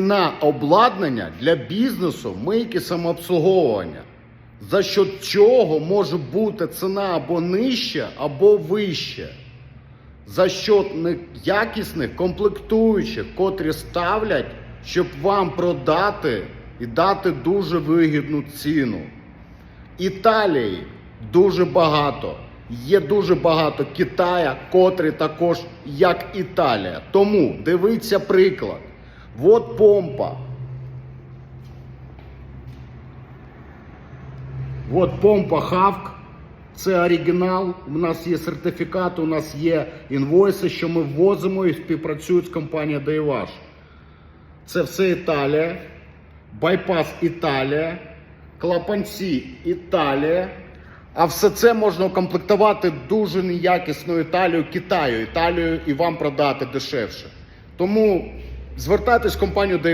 на обладнання для бізнесу мийки самообслуговування, за що чого може бути ціна або нижча, або вища. За що якісних комплектуючих, котрі ставлять, щоб вам продати і дати дуже вигідну ціну. Італії дуже багато. Є дуже багато Китая, котрі також як Італія. Тому дивіться приклад. От помпа. От помпа Хавк. Це оригінал. У нас є сертифікат, у нас є інвойси, що ми ввозимо і співпрацюють з компанією Daywash. Це все Італія. Байпас Італія. Клапанці Італія. А все це можна укомплектувати дуже неякісною Італією Китаю, Італію і вам продати дешевше. Тому звертайтесь в компанію Day